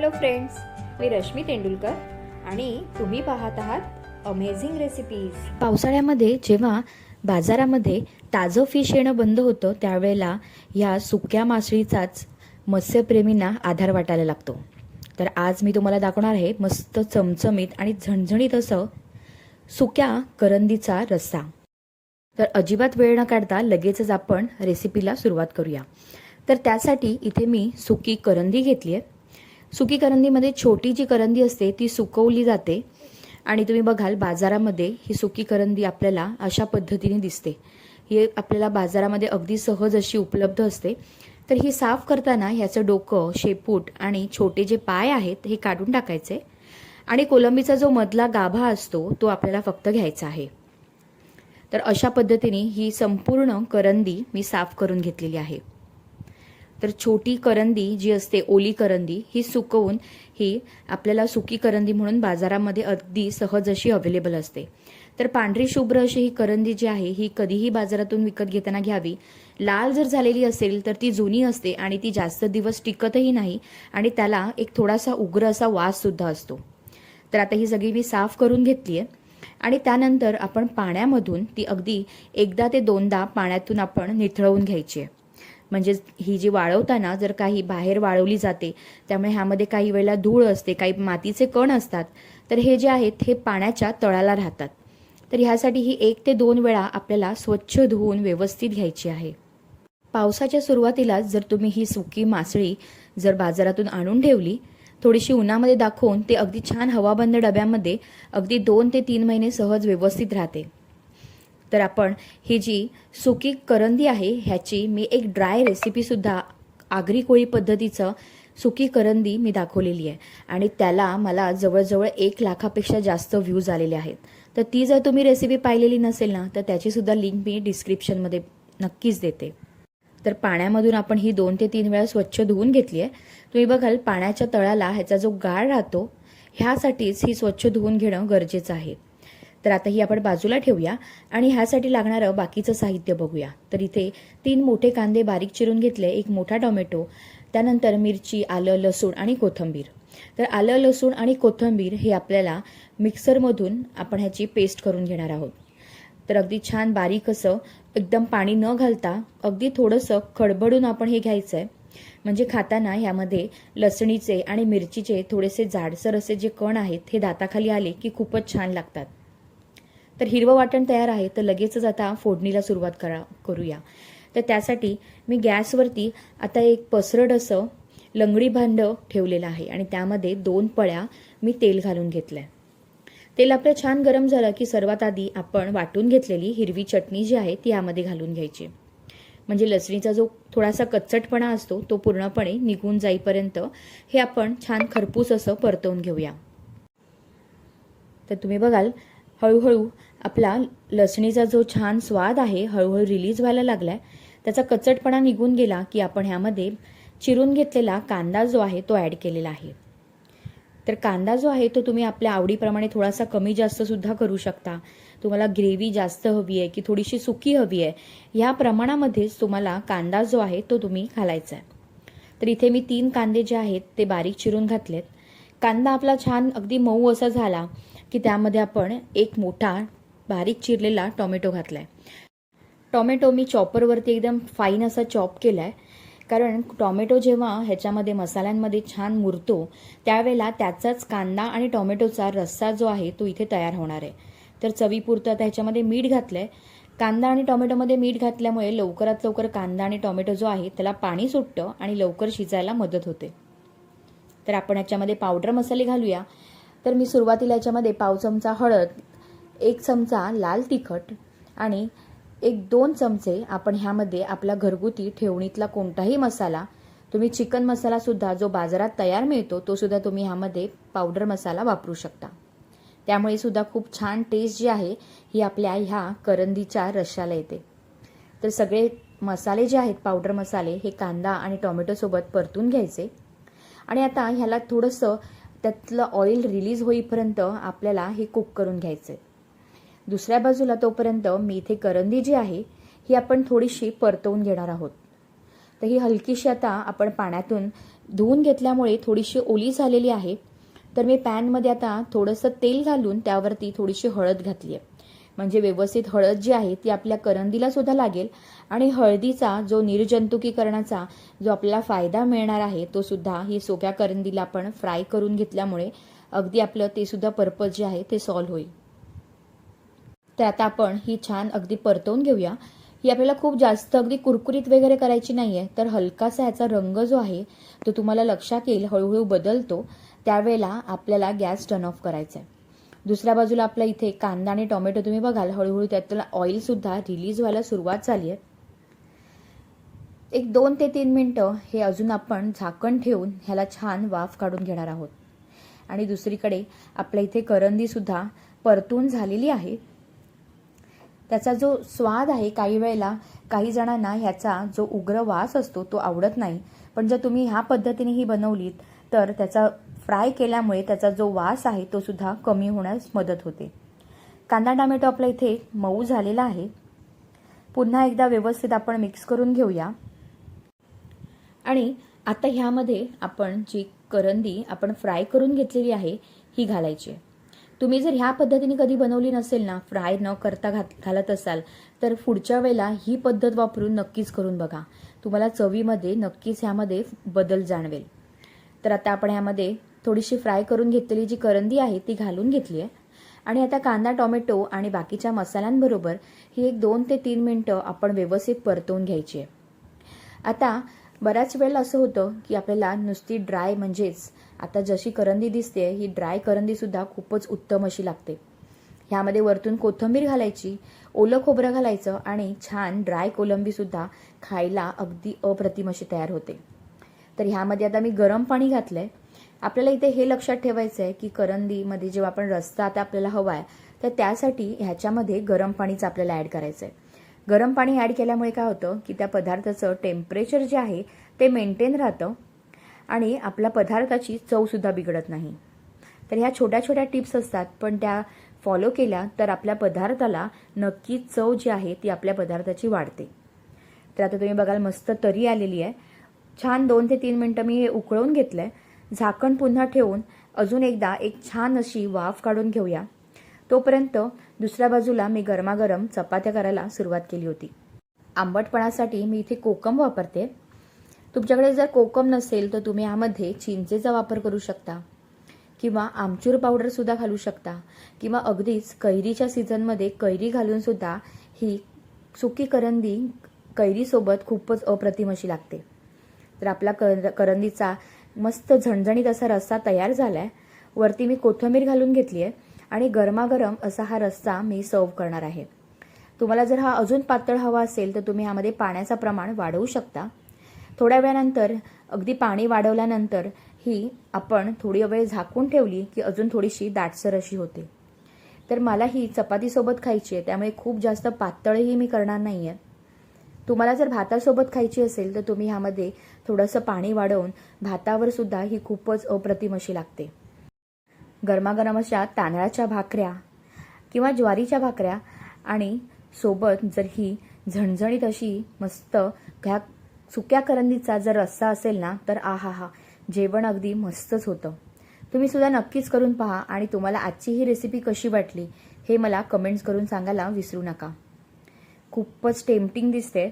Hello friends मी रश्मी तेंडुलकर आणि तुम्ही पाहत आहात अमेझिंग रेसिपीज पावसाळ्यामध्ये जेव्हा बाजारामध्ये ताजं फिश येणं बंद होतं त्यावेळेला ह्या सुक्या मासळीचाच मत्स्यप्रेमींना आधार वाटायला लागतो. तर आज मी तुम्हाला दाखवणार आहे मस्त चमचमीत आणि झणझणीत असं सुक्या करंदीचा रस्सा. तर अजिबात वेळ न काढता लगेचच आपण रेसिपीला सुरुवात करूया. तर त्यासाठी इथे मी सुकी करंदी घेतली आहे. सुकी करंदीमध्ये छोटी जी करंदी असते ती सुकवली जाते. आणि तुम्ही बघाल बाजारामध्ये ही सुकी करंदी आपल्याला अशा पद्धतीने दिसते. ही आपल्याला बाजारामध्ये अगदी सहज अशी उपलब्ध असते. तर ही साफ करताना ह्याचं डोकं शेपूट आणि छोटे जे पाय आहेत हे काढून टाकायचे. आणि कोलंबीचा जो मधला गाभा असतो तो आपल्याला फक्त घ्यायचा आहे. तर अशा पद्धतीने ही संपूर्ण करंदी मी साफ करून घेतलेली आहे. तर छोटी करंदी जी असते ओली करंदी ही सुकवून ही आपल्याला सुकी करंदी म्हणून बाजारामध्ये अगदी सहज अशी अवेलेबल असते. तर पांढरी शुभ्र अशी ही करंदी जी आहे ही कधीही बाजारातून विकत घेताना घ्यावी. लाल जर झालेली असेल तर ती जुनी असते आणि ती जास्त दिवस टिकतही नाही आणि त्याला एक थोडासा उग्र असा वाससुद्धा असतो. तर आता ही सगळी मी साफ करून घेतली आहे आणि त्यानंतर आपण पाण्यामधून ती अगदी एकदा ते दोनदा पाण्यातून आपण निथळवून घ्यायची आहे. म्हणजे ही जी वाळवताना जर काही बाहेर वाळवली जाते त्यामुळे ह्यामध्ये काही वेळेला धूळ असते काही मातीचे कण असतात तर हे जे आहेत हे पाण्याच्या तळाला राहतात. तर ह्यासाठी ही एक ते दोन वेळा आपल्याला स्वच्छ धुवून व्यवस्थित घ्यायची आहे. पावसाच्या सुरुवातीलाच जर तुम्ही ही सुकी मासळी जर बाजारातून आणून ठेवली थोडीशी उन्हामध्ये दाखवून ते अगदी छान हवाबंद डब्यामध्ये अगदी दोन ते तीन महिने सहज व्यवस्थित राहते. तर आपण ही जी सुकी करंदी आहे ह्याची मी एक ड्राय रेसिपीसुद्धा आगरी कोळी पद्धतीचं सुकी करंदी मी दाखवलेली आहे. आणि त्याला मला जवळजवळ एक लाखापेक्षा जास्त व्ह्यूज आलेले आहेत. तर ती जर तुम्ही रेसिपी पाहिलेली नसेल ना तर त्याचीसुद्धा लिंक मी डिस्क्रिप्शनमध्ये नक्कीच देते. तर पाण्यामधून आपण ही दोन ते तीन वेळा स्वच्छ धुवून घेतली आहे. तुम्ही बघाल पाण्याच्या तळाला ह्याचा जो गाळ राहतो ह्यासाठीच ही स्वच्छ धुवून घेणं गरजेचं आहे. तर आता ही आपण बाजूला ठेवूया आणि ह्यासाठी लागणारं बाकीचं साहित्य बघूया. तर इथे तीन मोठे कांदे बारीक चिरून घेतले एक मोठा टोमॅटो त्यानंतर मिरची आलं लसूण आणि कोथिंबीर. तर आलं लसूण आणि कोथिंबीर हे आपल्याला मिक्सरमधून आपण ह्याची पेस्ट करून घेणार आहोत. तर अगदी छान बारीक असं एकदम पाणी न घालता अगदी थोडंसं खडबडून आपण हे घ्यायचं आहे म्हणजे खाताना ह्यामध्ये लसणीचे आणि मिरचीचे थोडेसे जाडसर असे जे कण आहेत हे दाताखाली आले की खूपच छान लागतात. तर हिरवं वाटण तयार आहे तर लगेचच आता फोडणीला सुरुवात करा करूया. तर त्यासाठी मी गॅसवरती आता एक पसरड असं लंगडी भांडं ठेवलेलं आहे आणि त्यामध्ये दोन पळ्या मी तेल घालून घेतलं आहे तेल आपलं छान गरम झालं की सर्वात आधी आपण वाटून घेतलेली हिरवी चटणी जी आहे ती यामध्ये घालून घ्यायची. म्हणजे लसणीचा जो थोडासा कच्चटपणा असतो तो पूर्णपणे निघून जाईपर्यंत हे आपण छान खरपूस असं परतवून घेऊया. तर तुम्ही बघाल हळूहळू आपला लसणीचा जो छान स्वाद आहे हळूहळू रिलीज व्हायला लागला आहे त्याचा कचटपणा निघून गेला की आपण ह्यामध्ये चिरून घेतलेला कांदा जो आहे तो ॲड केलेला आहे. तर कांदा जो आहे तो तुम्ही आपल्या आवडीप्रमाणे थोडासा कमी जास्तसुद्धा करू शकता. तुम्हाला ग्रेव्ही जास्त हवी आहे की थोडीशी सुकी हवी आहे ह्या प्रमाणामध्येच तुम्हाला कांदा जो आहे तो तुम्ही घालायचा आहे. तर इथे मी तीन कांदे जे आहेत ते बारीक चिरून घातलेत. कांदा आपला छान अगदी मऊ असा झाला की त्यामध्ये आपण एक मोठा बारीक चिरलेला टोमॅटो घातलाय. टोमॅटो मी चॉपरवरती एकदम फाईन असा चॉप केलाय. कारण टोमॅटो जेव्हा ह्याच्यामध्ये मसाल्यांमध्ये छान मुरतो त्यावेळेला त्याचाच कांदा आणि टोमॅटोचा रस्सा जो आहे तो इथे तयार होणार आहे. तर चवीपुरतं आता ह्याच्यामध्ये मीठ घातलंय. कांदा आणि टोमॅटोमध्ये मीठ घातल्यामुळे लवकरात लवकर कांदा आणि टोमॅटो जो आहे त्याला पाणी सुटतं आणि लवकर शिजायला मदत होते. तर आपण याच्यामध्ये पावडर मसाले घालूया. तर मी सुरुवातीला याच्यामध्ये पाव चमचा हळद एक चमचा लाल तिखट आणि एक दोन चमचे आपण ह्यामध्ये आपला घरगुती ठेवणीतला कोणताही मसाला तुम्ही चिकन मसालासुद्धा जो बाजारात तयार मिळतो तो सुद्धा तुम्ही ह्यामध्ये पावडर मसाला वापरू शकता. त्यामुळे सुद्धा खूप छान टेस्ट जी आहे ही आपल्या ह्या करंदीच्या रश्याला येते. तर सगळे मसाले जे आहेत पावडर मसाले हे कांदा आणि टोमॅटोसोबत परतून घ्यायचे. आणि आता ह्याला थोडंसं त्यातलं ऑइल रिलीज होईपर्यंत आपल्याला हे कुक करून घ्यायचं आहे दुसऱ्या बाजूला तोपर्यंत मी इथे करंदी जी आहे ही आपण थोडीशी परतवून घेणार आहोत. तर ही हलकीशी आता आपण पाण्यातून धुवून घेतल्यामुळे थोडीशी ओली झालेली आहे. तर मी पॅनमध्ये आता थोडंसं तेल घालून त्यावरती थोडीशी हळद घातली आहे. म्हणजे व्यवस्थित हळद जी आहे ती आपल्या करंदीला सुद्धा लागेल आणि हळदीचा जो निर्जंतुकीकरणाचा जो आपल्याला फायदा मिळणार आहे तो सुद्धा ही सोक्या करंदीला आपण फ्राय करून घेतल्यामुळे अगदी आपलं ते सुद्धा पर्पज जे आहे ते सॉल्व्ह होईल. तर आता आपण ही छान अगदी परतवून घेऊया. ही आपल्याला खूप जास्त अगदी कुरकुरीत वगैरे करायची नाही आहे तर हलकासा ह्याचा रंग जो आहे तो तुम्हाला लक्षात येईल हळूहळू बदलतो. त्यावेळेला आपल्याला गॅस टर्न ऑफ करायचा आहे दुसऱ्या बाजूला आपल्या इथे कांदा आणि टोमॅटो तुम्ही बघाल हळूहळू त्यातला ऑइलसुद्धा रिलीज व्हायला सुरुवात झाली आहे. एक दोन ते तीन मिनटं हे अजून आपण झाकण ठेवून ह्याला छान वाफ काढून घेणार आहोत. आणि दुसरीकडे आपल्या इथे करंदीसुद्धा परतून झालेली आहे. त्याचा जो स्वाद आहे काही वेळेला काही जणांना ह्याचा जो उग्र वास असतो तो आवडत नाही. पण जर तुम्ही ह्या पद्धतीने ही बनवलीत तर त्याचा फ्राय केल्यामुळे त्याचा जो वास आहे तो सुद्धा कमी होण्यास मदत होते. कांदा टोमॅटो आपला इथे मऊ झालेला आहे. पुन्हा एकदा व्यवस्थित आपण मिक्स करून घेऊया. आणि आता ह्यामध्ये आपण जी करंदी आपण फ्राय करून घेतलेली आहे ही घालायची आहे. तुम्ही जर ह्या पद्धतीने कधी बनवली नसेल ना फ्राय न करता घात घालत असाल तर पुढच्या वेळेला ही पद्धत वापरून नक्कीच करून बघा. तुम्हाला चवीमध्ये नक्कीच ह्यामध्ये बदल जाणवेल. तर आता आपण ह्यामध्ये थोडीशी फ्राय करून घेतलेली जी करंदी आहे ती घालून घेतली आहे. आणि आता कांदा टोमॅटो आणि बाकीच्या मसाल्यांबरोबर ही एक दोन ते तीन मिनटं आपण व्यवस्थित परतवून घ्यायची आहे. आता बऱ्याच वेळेला असं होतं की आपल्याला नुसती ड्राय म्हणजेच आता जशी करंदी दिसते ही ड्राय करंदीसुद्धा खूपच उत्तम अशी लागते. ह्यामध्ये वरतून कोथिंबीर घालायची ओलं खोबरं घालायचं आणि छान ड्राय कोलंबीसुद्धा खायला अगदी अप्रतिम अशी तयार होते. तर ह्यामध्ये आता मी गरम पाणी घातलंय. आपल्याला इथे हे लक्षात ठेवायचं आहे की करंदीमध्ये जेव्हा आपण रस्ता आता आपल्याला हवा आहे तर त्यासाठी ह्याच्यामध्ये गरम पाणीच आपल्याला ॲड करायचं आहे गरम पाणी ॲड केल्यामुळे काय होतं की त्या पदार्थाचं टेम्परेचर जे आहे ते मेंटेन राहतं आणि आपल्या पदार्थाची चवसुद्धा बिघडत नाही. तर ह्या छोट्या छोट्या टिप्स असतात पण त्या फॉलो केल्या तर आपल्या पदार्थाला नक्की चव जी आहे ती आपल्या पदार्थाची वाढते. तर आता तुम्ही बघाल मस्त तरी आलेली आहे. छान दोन ते तीन मिनटं मी हे उकळवून घेतलं आहे झाकण पुन्हा ठेवून अजून एकदा एक छान अशी वाफ काढून घेऊया. तोपर्यंत दुसऱ्या बाजूला मी गरमागरम चपात्या करायला सुरुवात केली होती. आंबटपणासाठी मी इथे कोकम वापरते. तुमच्याकडे जर कोकम नसेल तर तुम्ही यामध्ये चिंचेचा वापर करू शकता किंवा आमचूर पावडर सुद्धा घालू शकता किंवा अगदीच कैरीच्या सीझनमध्ये कैरी घालून सुद्धा ही सुकी करंदी कैरीसोबत खूपच अप्रतिम अशी लागते. तर आपला कर करंदीचा मस्त झणझणीत असा रस्सा तयार झाला आहे वरती मी कोथिंबीर घालून घेतली आहे आणि गरमागरम असा हा रस्सा मी सर्व करणार आहे. तुम्हाला जर हा अजून पातळ हवा असेल तर तुम्ही ह्यामध्ये पाण्याचं प्रमाण वाढवू शकता. थोड्या वेळानंतर अगदी पाणी वाढवल्यानंतर ही आपण थोडी वेळ झाकून ठेवली की अजून थोडीशी दाटसर अशी होते. तर मला ही चपातीसोबत खायची आहे त्यामुळे खूप जास्त पातळही मी करणार नाही आहे तुम्हाला जर भातासोबत खायची असेल तर तुम्ही ह्यामध्ये थोडंसं पाणी वाढवून भातावर सुद्धा ही खूपच अप्रतिम अशी लागते. गरमागरम अशा तांदळाच्या भाकऱ्या किंवा ज्वारीच्या भाकऱ्या आणि सोबत जर ही झणझणीत अशी मस्त घ्या सुक्या करंदीचा जर रस्सा असेल ना तर आहा हा जेवण अगदी मस्तच होतं. तुम्ही सुद्धा नक्कीच करून पहा आणि तुम्हाला आजची ही रेसिपी कशी वाटली हे मला कमेंट्स करून सांगायला विसरू नका. खूपच टेम्पटिंग दिसते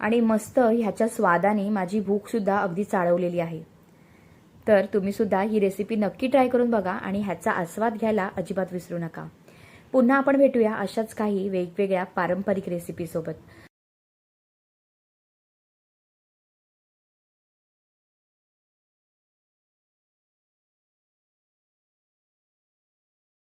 आणि मस्त ह्याच्या स्वादाने माझी भूकसुद्धा अगदी चाळवलेली आहे. तर तुम्ही सुद्धा ही रेसिपी नक्की ट्राय करून बघा आणि ह्याचा आस्वाद घ्यायला अजिबात विसरू नका. पुन्हा आपण भेटूया अशाच काही वेगवेगळ्या पारंपरिक रेसिपीसोबत